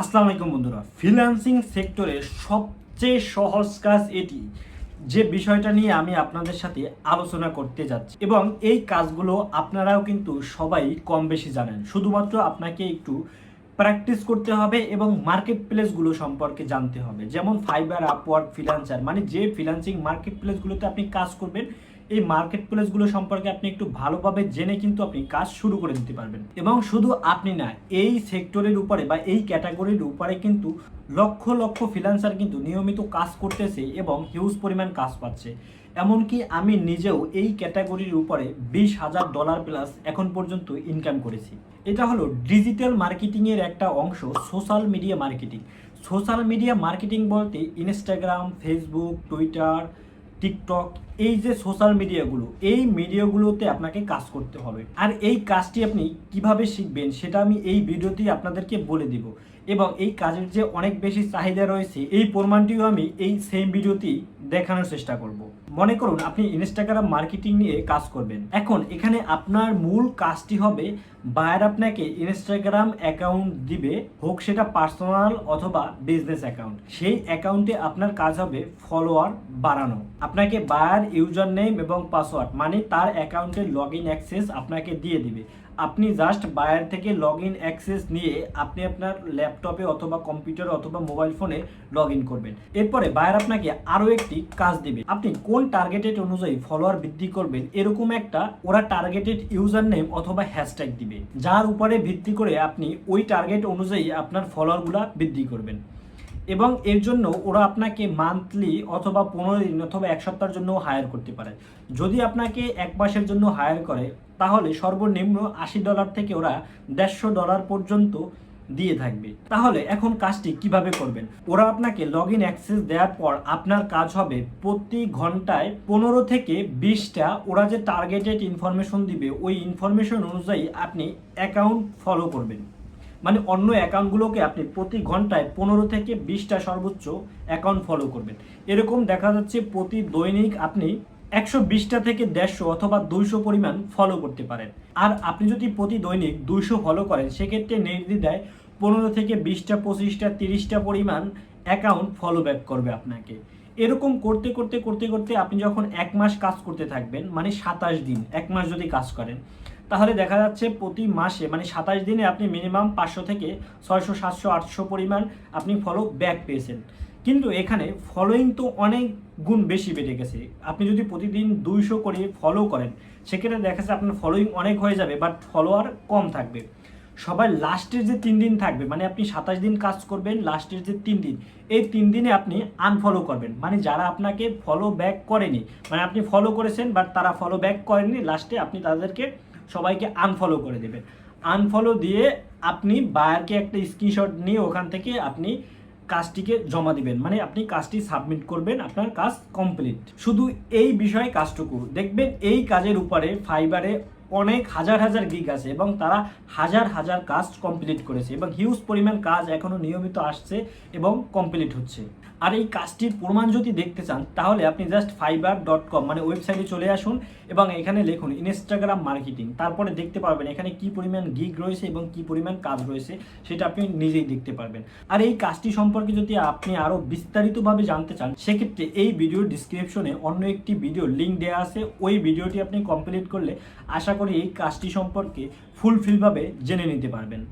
আসসালামু আলাইকুম বন্ধুরা। ফ্রিল্যান্সিং সেক্টরের সবচেয়ে সহজ কাজ এটি। যে বিষয়টা নিয়ে আমি আপনাদের সাথে আলোচনা করতে যাচ্ছি এবং এই কাজগুলো আপনারাও কিন্তু সবাই কম বেশি জানেন। শুধুমাত্র আপনাকে একটু প্র্যাকটিস করতে হবে এবং মার্কেট প্লেসগুলো সম্পর্কে জানতে হবে। যেমন ফাইবার আপওয়ার্ক ফ্রিল্যান্সার মানে যে ফ্রিল্যান্সিং মার্কেট প্লেসগুলোতে আপনি কাজ করবেন এই মার্কেট প্লেসগুলো সম্পর্কে আপনি একটু ভালোভাবে জেনে কিন্তু আপনি কাজ শুরু করে দিতে পারবেন। এবং শুধু আপনি না, এই সেক্টরের উপরে বা এই ক্যাটাগরির উপরে কিন্তু লক্ষ লক্ষ ফ্রিল্যান্সার কিন্তু নিয়মিত কাজ করতেছে এবং হিউজ পরিমাণ কাজ পাচ্ছে। এমনকি আমি নিজেও এই ক্যাটাগরির উপরে বিশ হাজার ডলার প্লাস এখন পর্যন্ত ইনকাম করেছি। এটা হলো ডিজিটাল মার্কেটিংয়ের একটা অংশ social media marketing social media marketing বলতে ইনস্টাগ্রাম ফেসবুক টুইটার টিকটক এই যে সোশ্যাল মিডিয়াগুলো এই মিডিয়াগুলোতে আপনাকে কাজ করতে হবে। আর এই কাজটি আপনি কীভাবে শিখবেন সেটা আমি এই ভিডিওতেই আপনাদেরকে বলে দিব। এবং এই কাজের যে অনেক বেশি চাহিদা রয়েছে, এই প্রমাণটিও আমি এই সেম ভিডিওতেই দেখানোর চেষ্টা করব। মনে করুন, আপনি ইনস্টাগ্রাম মার্কেটিং নিয়ে কাজ করবেন। এখন এখানে আপনার মূল কাজটি হবে বায়ার আপনাকে ইনস্টাগ্রাম অ্যাকাউন্ট দিবে, হোক সেটা পার্সোনাল অথবা বিজনেস অ্যাকাউন্ট সেই অ্যাকাউন্টে আপনার কাজ হবে ফলোয়ার বাড়ানো। আপনাকে বায়ার ইউজার নেম এবং পাসওয়ার্ড মানে তার অ্যাকাউন্টের লগ ইন অ্যাক্সেস আপনাকে দিয়ে দিবে। আপনি জাস্ট বায়ার থেকে লগ ইন অ্যাক্সেস নিয়ে আপনি আপনার ল্যাপটপে অথবা কম্পিউটার অথবা মোবাইল ফোনে লগ ইন করবেন। এরপরে বায়ার আপনাকে আরও একটি কাজ দিবে। আপনি কোন টার্গেটেড অনুযায়ী ফলোয়ার বৃদ্ধি করবেন, এরকম একটা ওরা টার্গেটেড ইউজার নেম অথবা হ্যাশট্যাগ দিবে, যার উপরে ভিত্তি করে আপনি ওই টার্গেট অনুযায়ী আপনার ফলোয়ারগুলা বৃদ্ধি করবেন। এবং এর জন্য ওরা আপনাকে মান্থলি অথবা পনেরো দিন অথবা এক সপ্তাহের জন্য হায়ার করতে পারে। যদি আপনাকে এক মাসের জন্য হায়ার করে, তাহলে সর্বনিম্ন আশি ডলার থেকে ওরা দেড়শো ডলার পর্যন্ত দিয়ে থাকবে। তাহলে এখন কাজটি কীভাবে করবেন? ওরা আপনাকে লগ ইন অ্যাক্সেস দেওয়ার পর আপনার কাজ হবে প্রতি ঘন্টায় পনেরো থেকে বিশটা ওরা যে টার্গেটেড ইনফরমেশন দিবে, ওই ইনফরমেশন অনুযায়ী আপনি অ্যাকাউন্ট ফলো করবেন। মানে অন্য অ্যাকাউন্টগুলোকে আপনি প্রতি ঘন্টায় পনেরো থেকে বিশটা সর্বোচ্চ অ্যাকাউন্ট ফলো করবেন। এরকম দেখা যাচ্ছে প্রতি দৈনিক আপনি একশো বিশটা থেকে দেড়শো অথবা দুইশো পরিমাণ ফলো করতে পারেন। আর আপনি যদি প্রতি দৈনিক দুইশো ফলো করেন, সেক্ষেত্রে নির্দ্বিধায় পনেরো থেকে বিশটা, পঁচিশটা, তিরিশটা পরিমাণ অ্যাকাউন্ট ফলো ব্যাক করবে আপনাকে। এরকম করতে করতে করতে করতে আপনি যখন এক মাস কাজ করতে থাকবেন মানে সাতাশ দিন, এক মাস যদি কাজ করেন, তাহলে দেখা যাচ্ছে প্রতি মাসে মানে সাতাশ দিনে আপনি মিনিমাম পাঁচশো থেকে ছয়শো, সাতশো, আটশো পরিমাণ আপনি ফলো ব্যাক পেয়েছেন। কিন্তু এখানে ফলোয়িং তো অনেক গুণ বেশি বেড়ে গেছে। আপনি যদি প্রতিদিন দুইশো করে ফলো করেন, সেক্ষেত্রে দেখা যাচ্ছে আপনার ফলোয়িং অনেক হয়ে যাবে বাট ফলোয়ার কম থাকবে। সবাই লাস্টের যে তিন দিন থাকবে মানে আপনি সাতাশ দিন কাজ করবেন লাস্টের যে তিন দিন, এই তিন দিনে আপনি আনফলো করবেন। মানে যারা আপনাকে ফলো ব্যাক করেনি মানে আপনি ফলো করেছেন বাট তারা ফলো ব্যাক করেনি লাস্টে আপনি তাদেরকে, সবাইকে আনফলো করে দেবেন। আনফলো দিয়ে আপনি বায়ারকে একটা স্ক্রিনশট নিয়ে ওখান থেকে আপনি কাজটিকে জমা দিবেন। মানে আপনি কাজটি সাবমিট করবেন, আপনার কাজ কমপ্লিট শুধু এই বিষয়ে কাজটুকু। দেখবেন এই কাজের উপরে ফাইবারে অনেক হাজার হাজার গিগ আছে এবং তারা হাজার হাজার কাজ কমপ্লিট করেছে এবং হিউজ পরিমাণ কাজ এখনও নিয়মিত আসছে এবং কমপ্লিট হচ্ছে। আর এই কাজটির প্রমাণ যদি দেখতে চান, তাহলে আপনি জাস্ট ফাইবার ডট কম মানে ওয়েবসাইটে চলে আসুন এবং এখানে লিখুন ইনস্টাগ্রাম মার্কেটিং তারপরে দেখতে পারবেন এখানে কি পরিমাণ গিগ রয়েছে এবং কি পরিমাণ কাজ রয়েছে, সেটা আপনি নিজেই দেখতে পারবেন। আর এই কাজটি সম্পর্কে যদি আপনি আরও বিস্তারিতভাবে জানতে চান, সেক্ষেত্রে এই ভিডিওর ডিসক্রিপশনে অন্য একটি ভিডিও লিঙ্ক দেওয়া আছে। ওই ভিডিওটি আপনি কমপ্লিট করলে আশা করি এই কাজটি সম্পর্কে ফুলফিলভাবে জেনে নিতে পারবেন।